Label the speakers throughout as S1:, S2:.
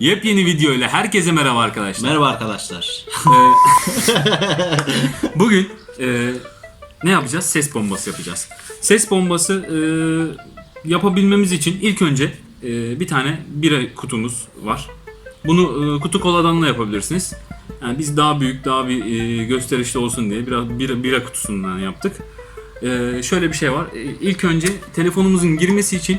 S1: Yepyeni video ile herkese merhaba arkadaşlar.
S2: Merhaba arkadaşlar.
S1: Bugün e, ne yapacağız? Ses bombası yapacağız. Ses bombası e, yapabilmemiz için ilk önce e, bir tane bira kutumuz var. Bunu e, kutu koladan da yapabilirsiniz. Yani biz daha büyük, daha bir e, gösterişli olsun diye biraz bira, bira kutusundan yaptık. E, şöyle bir şey var. E, ilk önce telefonumuzun girmesi için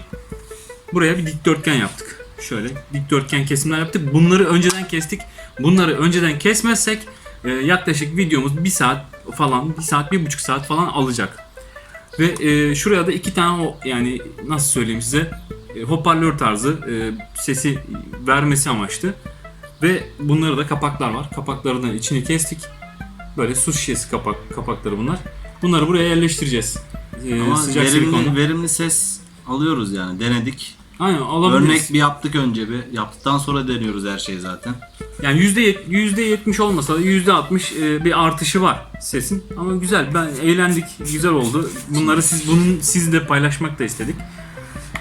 S1: buraya bir dikdörtgen yaptık. Şöyle dikdörtgen kesimler yaptık. Bunları önceden kestik. Bunları önceden kesmezsek e, yaklaşık videomuz bir saat falan, bir saat, bir buçuk saat falan alacak. Ve e, şuraya da iki tane o yani nasıl söyleyeyim size e, hoparlör tarzı e, sesi vermesi amaçlı. Ve bunları da kapaklar var. Kapaklarının içini kestik. Böyle su şişesi kapak kapakları bunlar. Bunları buraya yerleştireceğiz. E,
S2: Ama verimli, verimli ses alıyoruz yani. Denedik.
S1: Aynen alabiliriz.
S2: Örnek bir yaptık önce bir. Yaptıktan sonra deniyoruz her şeyi zaten.
S1: Yani yüzde yet- yüzde yetmiş olmasa da yüzde altmış e, bir artışı var sesin. Ama güzel. Ben eğlendik. Güzel oldu. Bunları siz bunun siz de paylaşmak da istedik.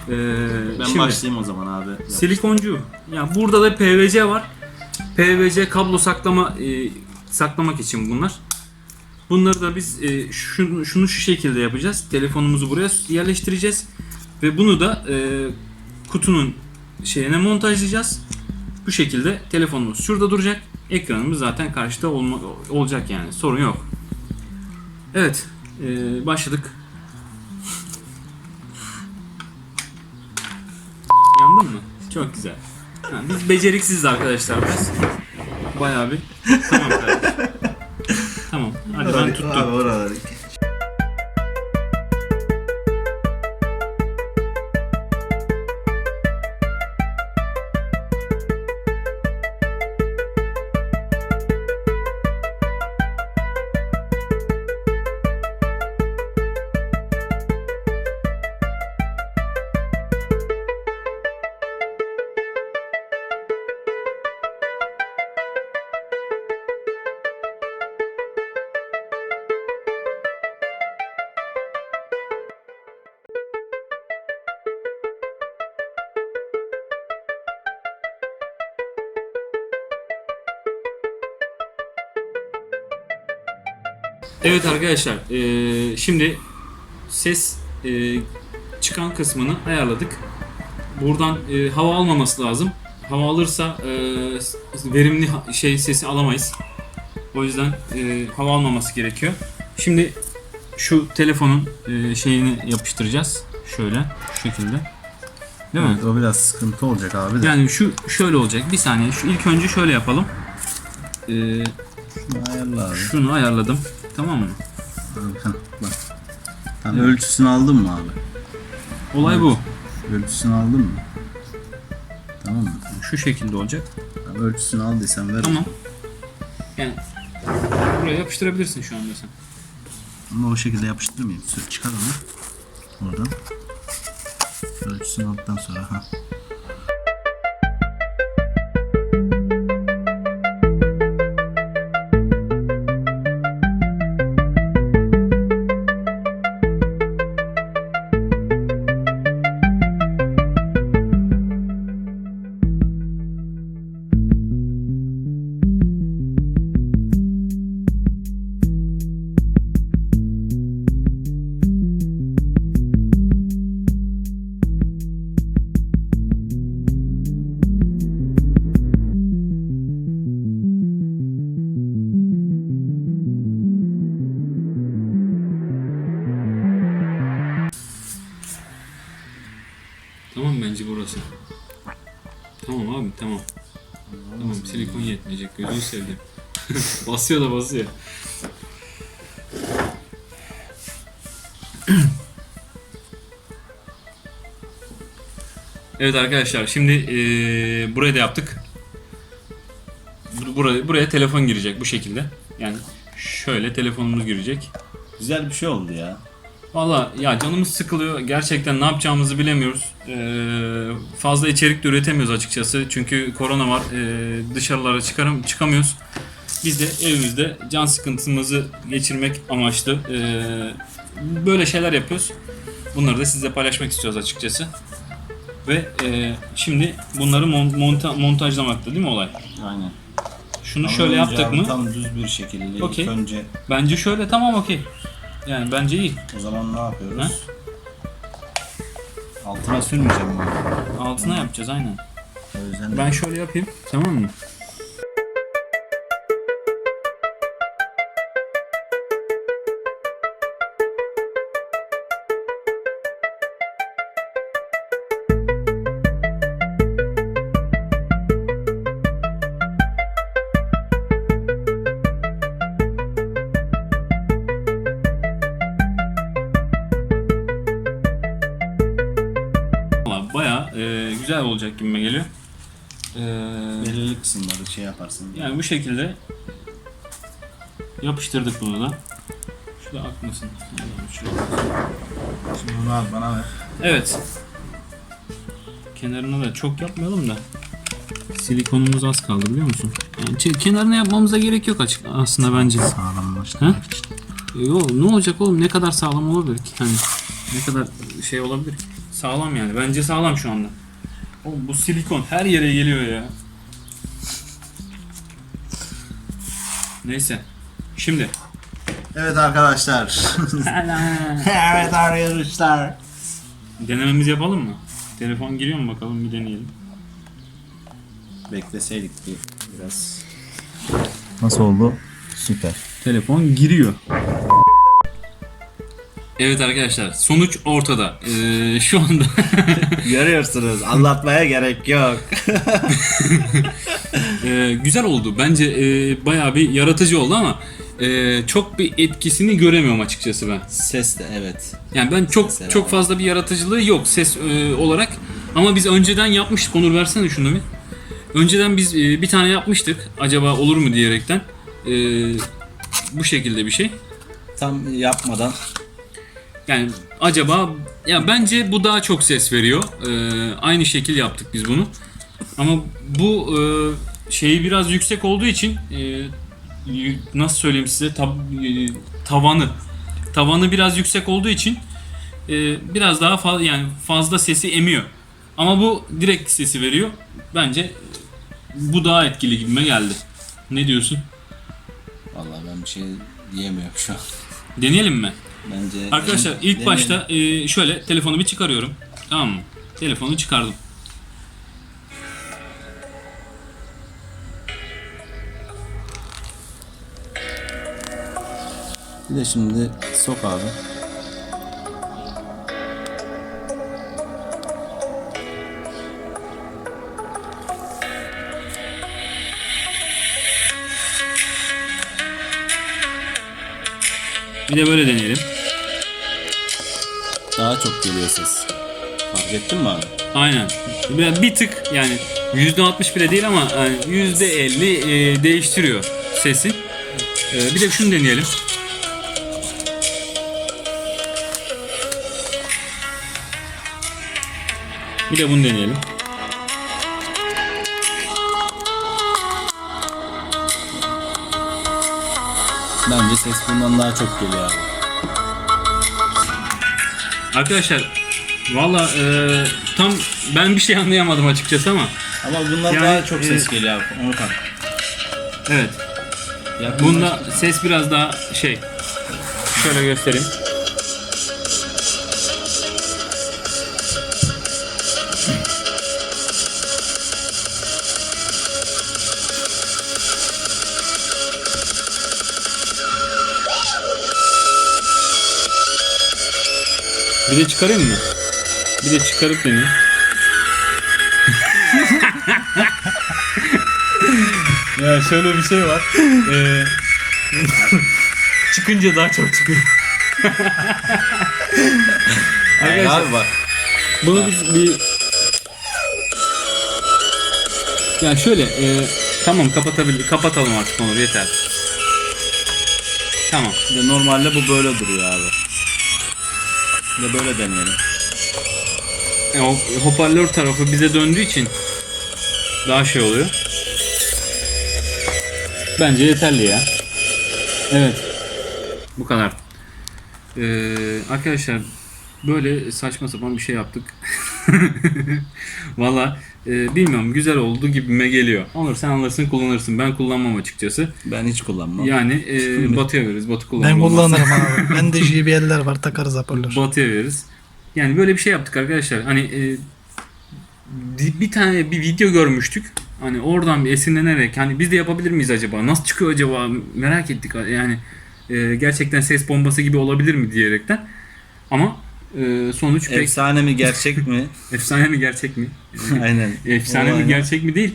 S1: Ee,
S2: Ben
S1: şimdi,
S2: başlayayım o zaman abi.
S1: Silikoncu. Ya burada da PVC var. PVC kablo saklama e, saklamak için bunlar. Bunları da biz e, şunu, şunu şu şekilde yapacağız. Telefonumuzu buraya yerleştireceğiz ve bunu da e, kutunun şeyine montajlayacağız. Bu şekilde telefonumuz şurada duracak. Ekranımız zaten karşıda olma, olacak yani. Sorun yok. Evet. e, başladık. Yandın mı? Çok güzel. Ha, biz beceriksiziz arkadaşlar biraz. Bayağı bir. Tamam kardeşim. Tamam. Hadi ben tuttum.
S2: Abi oraları.
S1: Evet arkadaşlar, eee, şimdi ses eee, çıkan kısmını ayarladık. Buradan eee, hava almaması lazım. Hava alırsa eee, verimli şey sesi alamayız. O yüzden eee, hava almaması gerekiyor. Şimdi şu telefonun eee, şeyini yapıştıracağız. Şöyle, şu şekilde. Değil mi?
S2: Evet, o biraz sıkıntı olacak abi de.
S1: Yani şu şöyle olacak. Bir saniye. Şu ilk önce şöyle yapalım. Eee,
S2: Şunu ayarla abi.
S1: şunu ayarladım. Tamam mı?
S2: Abi, heh, bak. Hani ölçüsünü aldın mı abi?
S1: Olay bu.
S2: Ölçüsünü aldın mı? Tamam mı?
S1: Şu şekilde olacak.
S2: Tamam, ölçüsünü aldıysan ver.
S1: Tamam. Yani buraya yapıştırabilirsin şu anda sen.
S2: Ama o şekilde yapıştırmayayım. Sür çıkar onu. Oradan. Ölçüsünü aldıktan sonra. Ha.
S1: Bence burası. Tamam abi tamam. Tamam silikon yetmeyecek gözünü sevdim. basıyor da basıyor. evet arkadaşlar şimdi eee burayı da yaptık. Bur- Buraya, buraya telefon girecek bu şekilde. Yani şöyle telefonumuz girecek.
S2: Güzel bir şey oldu ya.
S1: Valla ya canımız sıkılıyor. Gerçekten ne yapacağımızı bilemiyoruz. Ee, fazla içerik de üretemiyoruz açıkçası. Çünkü korona var. Ee, dışarılara çıkarım, çıkamıyoruz. Biz de evimizde can sıkıntımızı geçirmek amaçlı ee, böyle şeyler yapıyoruz. Bunları da sizle paylaşmak istiyoruz açıkçası. Ve e, şimdi bunları mon- monta- montajlamakta değil mi olay?
S3: Aynen.
S1: Şunu şöyle
S3: Ama önce
S1: yaptık
S3: abi
S1: mı?
S3: Tam düz bir şekilde.
S1: Okey.
S3: İlk önce
S1: Bence şöyle tamam okey. Yani bence iyi.
S3: o zaman ne yapıyoruz?
S1: Ha?
S3: Altına sürmeyeceğim abi?
S1: Altına yapacağız aynen.
S3: O yüzden de
S1: Ben şöyle yapayım. Tamam mı? Güzel olacak gibime geliyor. E,
S3: belirli kısımları şey yaparsın.
S1: Yani bu şekilde yapıştırdık bunu da. Şurada akmasın. Şurada.
S3: Şimdi bunu al bana ver.
S1: Evet. Kenarına da çok yapmayalım da. Silikonumuz az kaldı biliyor musun? Yani kenarına yapmamıza gerek yok açık aslında bence.
S2: Sağlamlaştırmak için.
S1: Yo, ne olacak oğlum? Ne kadar sağlam olabilir ki? Hani ne kadar şey olabilir ki? Sağlam yani. Bence sağlam şu anda. Oğlum bu silikon her yere geliyor ya. Neyse. Şimdi.
S3: Evet arkadaşlar. evet arkadaşlar.
S1: Denememizi yapalım mı? Telefon giriyor mu bakalım bir deneyelim.
S3: Bekleseydik bir biraz.
S2: Nasıl oldu? Süper.
S1: Telefon giriyor. Evet arkadaşlar sonuç ortada. Ee, şu anda
S3: Görüyorsunuz anlatmaya gerek yok.
S1: e, güzel oldu. Bence e, bayağı bir yaratıcı oldu ama e, çok bir etkisini göremiyorum açıkçası ben.
S3: Ses de evet.
S1: Yani ben çok
S3: Mesela.
S1: çok fazla bir yaratıcılığı yok ses e, olarak. Ama biz önceden yapmıştık. Onur versene şunu bir. Önceden biz e, bir tane yapmıştık. Acaba olur mu diyerekten. E, bu şekilde bir şey.
S3: Tam yapmadan
S1: Yani acaba ya bence bu daha çok ses veriyor. Ee, aynı şekil yaptık biz bunu. Ama bu e, şeyi biraz yüksek olduğu için e, nasıl söyleyeyim size tab- e, tavanı tavanı biraz yüksek olduğu için e, biraz daha fazla yani fazla sesi emiyor. Ama bu direkt sesi veriyor. Bence bu daha etkili gibime geldi. Ne diyorsun?
S3: vallahi ben bir şey diyemiyorum şu an.
S1: Deneyelim mi?
S3: Bence
S1: Arkadaşlar ilk
S3: deneyelim.
S1: başta e, şöyle telefonu bir çıkarıyorum. Tamam mı? Telefonu çıkardım.
S3: bir de şimdi sok abi.
S1: Bir de böyle deneyelim.
S3: Daha çok geliyor ses. Fark ettin mi abi?
S1: Aynen. Bir, bir tık yani %60 bile değil ama yani %50 e, değiştiriyor sesi. E, bir de şunu deneyelim. Bir de bunu deneyelim.
S3: Bence ses bundan daha çok geliyor abi.
S1: Arkadaşlar valla e, tam ben bir şey anlayamadım açıkçası ama
S3: Ama bundan
S1: Yani,
S3: daha çok ses
S1: e,
S3: geliyor abi. Onu bak.
S1: evet
S3: Yakınlaş-
S1: bunda ses biraz daha şey şöyle göstereyim. Bir de çıkarayım mı? Bir de çıkarıp deneyeyim. ya şöyle bir şey var. Ee, çıkınca daha çok çıkıyor. Arkadaşlar
S3: abi bak.
S1: bunu biz bir ya şöyle e, tamam kapatabil kapatalım artık onu yeter. Tamam.
S3: Bir de normalde bu böyle duruyor abi. De böyle deneyelim.
S1: E, o hoparlör tarafı bize döndüğü için daha şey oluyor. Bence yeterli ya. Evet. Bu kadar. Ee, arkadaşlar böyle saçma sapan bir şey yaptık. Valla e, bilmiyorum güzel oldu gibime geliyor. Olur sen alırsın kullanırsın. Ben kullanmam açıkçası.
S3: Ben hiç kullanmam.
S1: Yani e, Batı'ya veririz. Batı kullanır.
S4: Ben kullanırım abi. Ben de JBL'ler var takarız hoparlör.
S1: Batı'ya veririz. Yani böyle bir şey yaptık arkadaşlar. Hani e, bir tane bir video görmüştük. Hani oradan bir esinlenerek hani biz de yapabilir miyiz acaba? Nasıl çıkıyor acaba? Merak ettik. Yani e, gerçekten ses bombası gibi olabilir mi diyerekten. Ama e, sonuç pek
S3: Efsane mi gerçek mi?
S1: efsane mi gerçek mi?
S3: Aynen.
S1: Efsane
S3: O
S1: mi
S3: aynen.
S1: gerçek mi değil.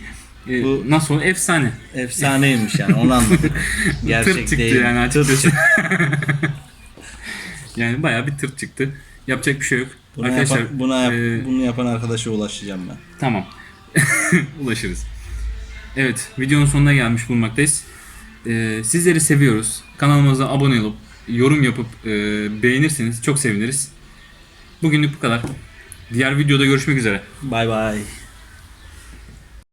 S1: E,
S3: Bu-
S1: nasıl efsane.
S3: Efsaneymiş yani onu anladım. Gerçek
S1: Tırt çıktı
S3: değil.
S1: yani açıkçası. Yani bayağı bir tırt çıktı. Yapacak bir şey yok.
S3: Buna,
S1: arkadaşlar
S3: yapan, buna yap-
S1: e,
S3: bunu yapan arkadaşa ulaşacağım ben.
S1: Tamam. Ulaşırız. Evet, videonun sonuna gelmiş bulunmaktayız. Ee, sizleri seviyoruz. Kanalımıza abone olup, yorum yapıp e, beğenirseniz çok seviniriz. Bugünlük bu kadar. Diğer videoda görüşmek üzere.
S3: Bay bay.